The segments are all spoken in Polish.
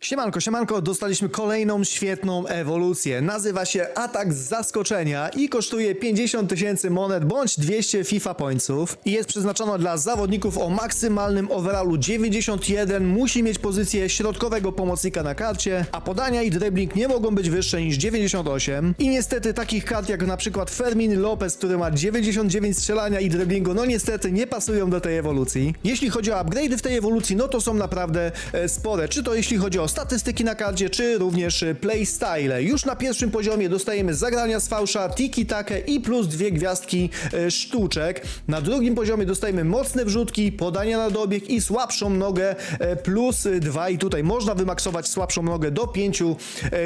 Siemanko, siemanko, dostaliśmy kolejną świetną ewolucję. Nazywa się Atak z Zaskoczenia i kosztuje 50 tysięcy monet bądź 200 FIFA pońców i jest przeznaczona dla zawodników o maksymalnym overallu 91, musi mieć pozycję środkowego pomocnika na karcie, a podania i dribbling nie mogą być wyższe niż 98 i niestety takich kart jak na przykład Fermin Lopez, który ma 99 strzelania i dribblingu, no niestety nie pasują do tej ewolucji. Jeśli chodzi o upgrade'y w tej ewolucji, no to są naprawdę e, spore, czy to jeśli chodzi o statystyki na karcie, czy również e, playstyle. Już na pierwszym poziomie dostajemy zagrania z fałsza, tiki takę i plus dwie gwiazdki e, sztuczek. Na drugim poziomie dostajemy mocne wrzutki, podania na dobieg i słabszą nogę e, plus dwa i tutaj można wymaksować słabszą nogę do pięciu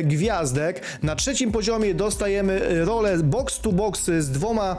gwiazdek. Na trzecim poziomie dostajemy rolę box to box z dwoma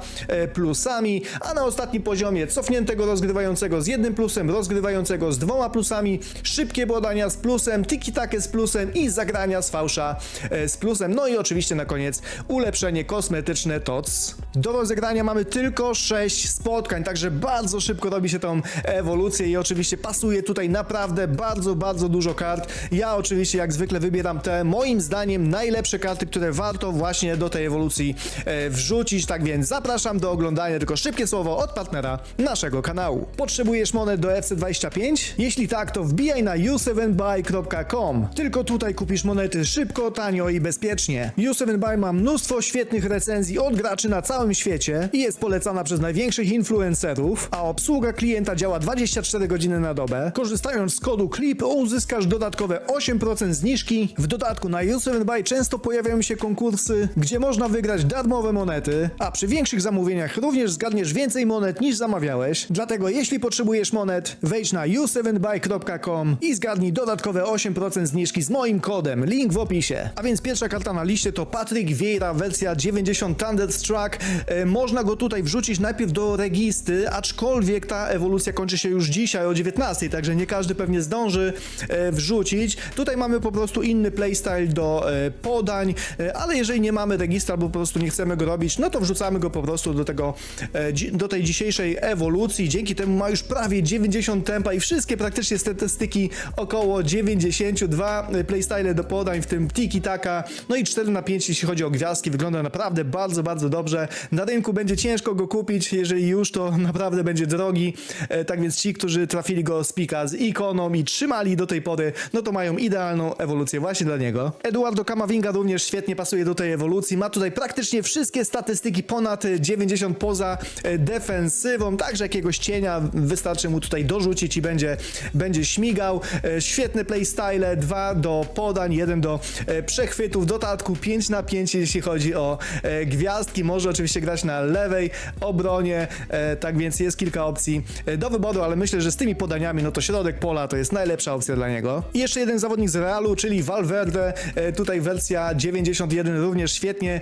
plusami, a na ostatnim poziomie cofniętego rozgrywającego z jednym plusem, rozgrywającego z dwoma plusami, szybkie podania z plusem, tiki-takie z plusem i zagrania z fałsza e, z plusem. No i oczywiście na koniec ulepszenie kosmetyczne TOC. Do rozegrania mamy tylko 6 spotkań, także bardzo szybko robi się tą ewolucję i oczywiście pasuje tutaj naprawdę bardzo, bardzo dużo kart. Ja oczywiście jak zwykle wybieram te moim zdaniem najlepsze karty, które warto właśnie do tej ewolucji e, wrzucić. Tak więc zapraszam do oglądania, tylko szybkie słowo od partnera naszego kanału. Potrzebujesz monet do FC25? Jeśli tak, to wbijaj na u7buy.com. Tylko tutaj kupisz monety szybko, tanio i bezpiecznie. U7buy ma mnóstwo świetnych recenzji od graczy na całym świecie i jest polecana przez największych influencerów, a obsługa klienta działa 24 godziny na dobę. Korzystając z kodu CLIP uzyskasz dodatkowe 8% zniżki. W dodatku na U7buy często pojawiają się konkursy, gdzie można wygrać darmowe monety, a przy większych zamówieniach również zgadniesz więcej monet niż zamawiałeś. Dlatego jeśli potrzebujesz monet, wejdź na u7buy.com i zgadnij dodatkowe 8% zniżki z moim kodem. Link w opisie. A więc pierwsza karta na liście to Patryk Vieira, wersja 90 Thunderstruck. Można go tutaj wrzucić najpierw do registy, aczkolwiek ta ewolucja kończy się już dzisiaj o 19, także nie każdy pewnie zdąży e, wrzucić. Tutaj mamy po prostu inny playstyle do e, podań, e, ale jeżeli nie mamy registra albo po prostu nie chcemy go robić, no to wrzucamy go po prostu do tego, e, do tej dzisiejszej ewolucji. Dzięki temu ma już prawie 90 tempa i wszystkie praktycznie statystyki około 92 playstyle do podań, w tym tiki taka, no i 4 na 5 jeśli chodzi o gwiazdki, wygląda naprawdę bardzo, bardzo dobrze. Na rynku będzie ciężko go kupić, jeżeli już to naprawdę będzie drogi, e, tak więc ci, którzy trafili go z pika z ikoną i trzymali do tej pory, no to mają idealną ewolucję właśnie dla niego. Eduardo Camavinga również świetnie pasuje do tej ewolucji, ma tutaj praktycznie wszystkie statystyki ponad e, 90 poza e, defensywą, także jakiegoś cienia wystarczy mu tutaj dorzucić i będzie, będzie śmigał. E, Świetne playstyle, 2 do podań, 1 do przechwytów, dodatku 5 na 5 jeśli chodzi o gwiazdki, może oczywiście grać na lewej obronie, e, tak więc jest kilka opcji e, do wyboru, ale myślę, że z tymi podaniami, no to środek pola to jest najlepsza opcja dla niego. I jeszcze jeden zawodnik z Realu, czyli Valverde, e, tutaj wersja 91 również świetnie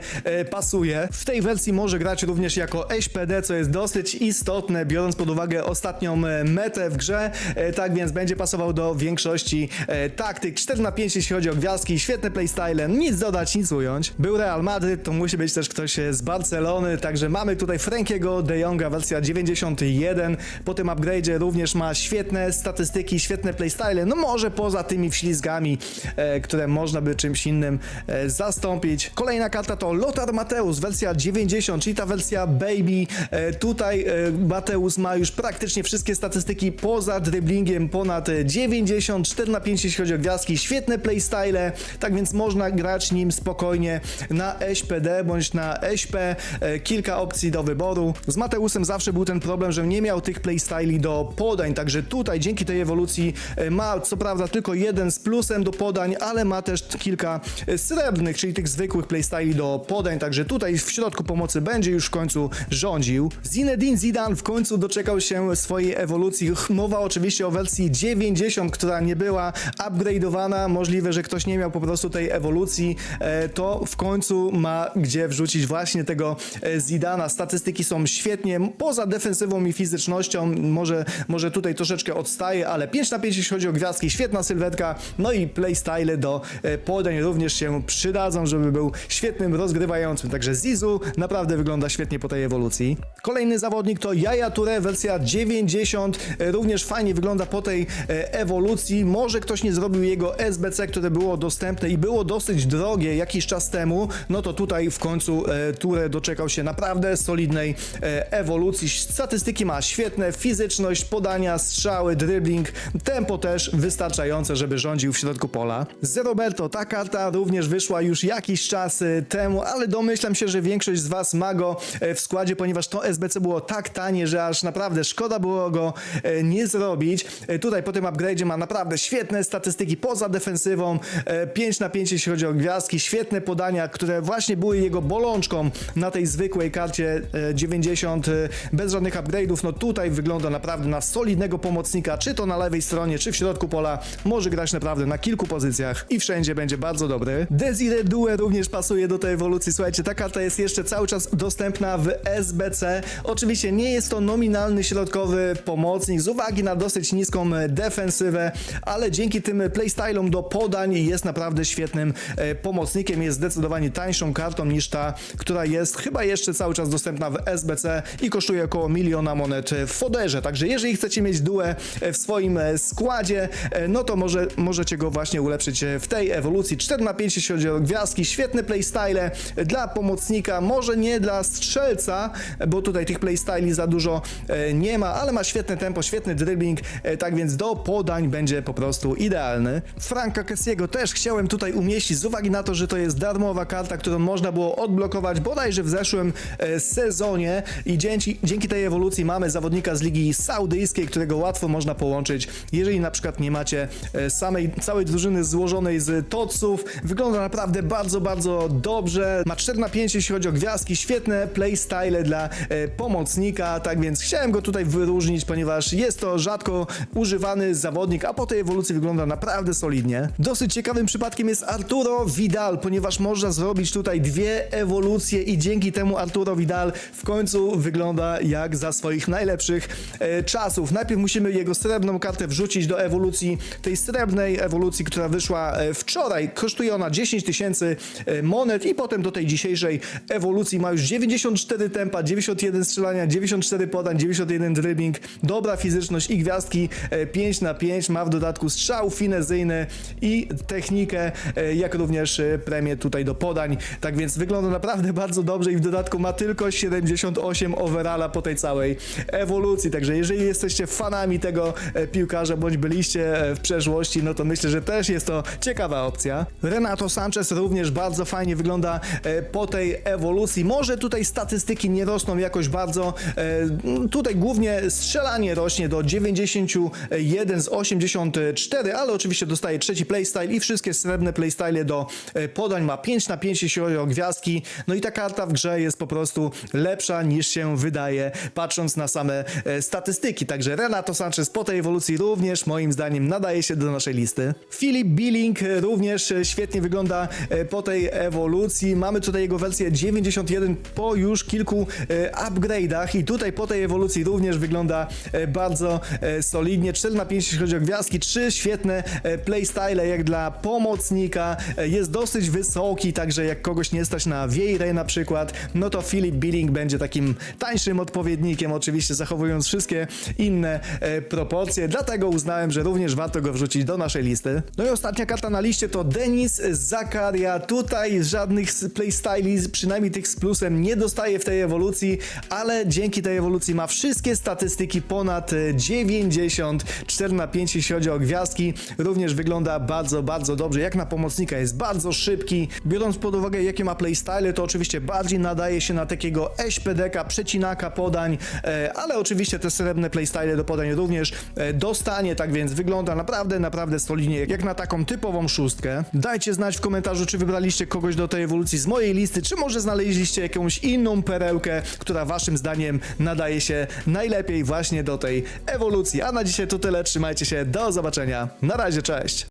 pasuje. W tej wersji może grać również jako SPD, co jest dosyć istotne, biorąc pod uwagę ostatnią metę w grze, tak więc będzie pasował do większości taktyk. 4 na 5 jeśli chodzi o gwiazdki, świetne playstyle, nic dodać, nic ująć. Był Real Madryt, to musi być też ktoś z Barcelony, także mamy tutaj Frankiego de Jonga, wersja 91, po tym upgrade'zie również ma świetne statystyki, świetne playstyle, no może poza tymi wślizgami, e, które można by czymś innym e, zastąpić. Kolejna karta to Lothar Mateusz, wersja 90, czyli ta wersja Baby. E, tutaj e, Mateusz ma już praktycznie wszystkie statystyki poza dribblingiem, ponad e, 90, 4 na 5 jeśli chodzi o gwiazdki, świetne playstyle, tak więc można grać nim spokojnie na SPD bądź na SP, kilka opcji do wyboru. Z Mateusem zawsze był ten problem, że nie miał tych playstyli do podań, także tutaj dzięki tej ewolucji e, ma co prawda tylko jeden z plusem do podań, ale ma też kilka e, srebrnych, czyli tych zwykłych playstyli do podań, także tutaj w środku pomocy będzie już w końcu rządził. Zinedine Zidane w końcu doczekał się swojej ewolucji. Mowa oczywiście o wersji 90, która nie była upgrade'owana. Możliwe, że ktoś nie miał po prostu tej ewolucji, e, to w końcu ma gdzie wrzucić właśnie tego e, Zidana. Statystyki są świetnie, poza defensywą i fizycznością, może, może tutaj troszeczkę odstaje, ale 5 na 5 jeśli chodzi o gwiazdki, świetna sylwetka, no i playstyle do e, podań również się przydadzą, żeby był świetnym rozgrywającym. Także Zizu naprawdę wygląda świetnie po tej ewolucji. Kolejny zawodnik to Yaya Toure, wersja 90, e, również fajnie wygląda po tej e, ewolucji. Może ktoś nie zrobił jego SBC, które było dostępne i było dosyć drogie jakiś czas temu, no to tutaj w końcu e, Toure doczekał się naprawdę solidnej e, ewolucji. Statystyki ma świetne, fizyczność, podania, strzały, dribbling, tempo też wystarczające, żeby rządził w środku pola. Z Roberto, ta karta również wyszła już jakiś czas e, temu, ale domyślam się, że większość z Was ma go e, w składzie, ponieważ to SBC było tak tanie, że aż naprawdę szkoda było go nie zrobić. Tutaj po tym upgrade'zie ma naprawdę świetne statystyki poza defensywą, e, 5 na 5 jeśli chodzi o gwiazdki, świetne podania, które właśnie były jego bolączką na tej zwykłej karcie e, 90 e, bez żadnych upgrade'ów. No tutaj wygląda naprawdę na solidnego pomocnika, czy to na lewej stronie, czy w środku pola. Może grać naprawdę na kilku pozycjach i wszędzie będzie bardzo dobry. Desire Due również pasuje do tej ewolucji. Słuchajcie, ta karta jest jeszcze cały czas dostępna w SBC. Oczywiście nie jest to nominalny środkowy pomocnik z uwagi na dosyć niską e, defensywę, ale dzięki tym playstylom do podań jest naprawdę świetnym e, pomocnikiem. Jest zdecydowanie tańszą kartą niż ta, która jest chyba jeszcze cały czas dostępna w SBC i kosztuje około miliona monet w foderze. Także jeżeli chcecie mieć duę w swoim e, składzie, e, no to może, możecie go właśnie ulepszyć e, w tej ewolucji. 4 na 5 jeśli chodzi o gwiazdki, świetne playstyle dla pomocnika, może nie dla strzelca, bo tutaj tych playstyli za dużo nie ma, ale ma świetne tempo, świetny dribbling, tak więc do podań będzie po prostu idealny. Franka Kessiego też chciałem tutaj umieścić z uwagi na to, że to jest darmowa karta, którą można było odblokować bodajże w zeszłym e, sezonie i dzięki, dzięki tej ewolucji mamy zawodnika z Ligi Saudyjskiej, którego łatwo można połączyć, jeżeli na przykład nie macie e, samej, całej drużyny złożonej z toców. Wygląda naprawdę bardzo, bardzo dobrze. Ma 4 na 5 jeśli chodzi o gwiazdki, świetne playstyle dla e, pomocnika, tak więc chciałem go tutaj wyróżnić, ponieważ jest to rzadko używany zawodnik, a po tej ewolucji wygląda naprawdę solidnie. Dosyć ciekawym przypadkiem jest Arturo Vidal, ponieważ można zrobić tutaj dwie ewolucje i dzięki temu Arturo Vidal w końcu wygląda jak za swoich najlepszych e, czasów. Najpierw musimy jego srebrną kartę wrzucić do ewolucji, tej srebrnej ewolucji, która wyszła e, wczoraj. Kosztuje ona 10 tysięcy e, monet i potem do tej dzisiejszej ewolucji ma już 94 tempa, 91 strzelania, 94 podań, 91 dribbling, dobra fizyczność i gwiazdki e, 5 na 5 ma w dodatku strzał finezyjny i technikę, e, jak również e, premię tutaj do podań. Tak więc wygląda naprawdę bardzo dobrze i w dodatku ma tylko 78 overalla po tej całej ewolucji. Także jeżeli jesteście fanami tego e, piłkarza bądź byliście e, w przeszłości, no to myślę, że też jest to ciekawa opcja. Renato Sanchez również bardzo fajnie wygląda e, po tej ewolucji. Może tutaj statystyki nie rosną jakoś bardzo. Tutaj głównie strzelanie rośnie do 91 z 84, ale oczywiście dostaje trzeci playstyle i wszystkie srebrne playstyle do podań. Ma 5 na 5 jeśli chodzi o gwiazdki. No i ta karta w grze jest po prostu lepsza niż się wydaje, patrząc na same e, statystyki. Także Renato Sanchez po tej ewolucji również moim zdaniem nadaje się do naszej listy. Filip Billing również e, świetnie wygląda e, po tej ewolucji. Mamy tutaj jego wersję 91 po już kilku upgrade'ach i tutaj po tej ewolucji również wygląda bardzo solidnie. 4 na 5 jeśli chodzi o gwiazdki, 3 świetne playstyle jak dla pomocnika. Jest dosyć wysoki, także jak kogoś nie stać na Vieira na przykład, no to Filip Billing będzie takim tańszym odpowiednikiem, oczywiście zachowując wszystkie inne e, proporcje, dlatego uznałem, że również warto go wrzucić do naszej listy. No i ostatnia karta na liście to Denis Zakaria. Tutaj żadnych playstyli, przynajmniej tych z plusem, nie dostaje w tej ewolucji, ale dzięki tej ewolucji ma wszystkie statystyki ponad e, 90, 4 na 5 jeśli chodzi o gwiazdki. Również wygląda bardzo, bardzo dobrze. Jak na pomocnika jest bardzo szybki. Biorąc pod uwagę jakie ma playstyle, to oczywiście bardziej nadaje się na takiego SPDK, przecinaka podań, e, ale oczywiście te srebrne playstyle do podań również e, dostanie, tak więc wygląda naprawdę, naprawdę solidnie, jak na taką typową szóstkę. Dajcie znać w komentarzu, czy wybraliście kogoś do tej ewolucji z mojej listy, czy może znaleźliście jakąś inną perełkę, która waszym zdaniem nadaje się najlepiej właśnie do tej ewolucji. A na dzisiaj to tyle, trzymajcie się, do zobaczenia, na razie, cześć!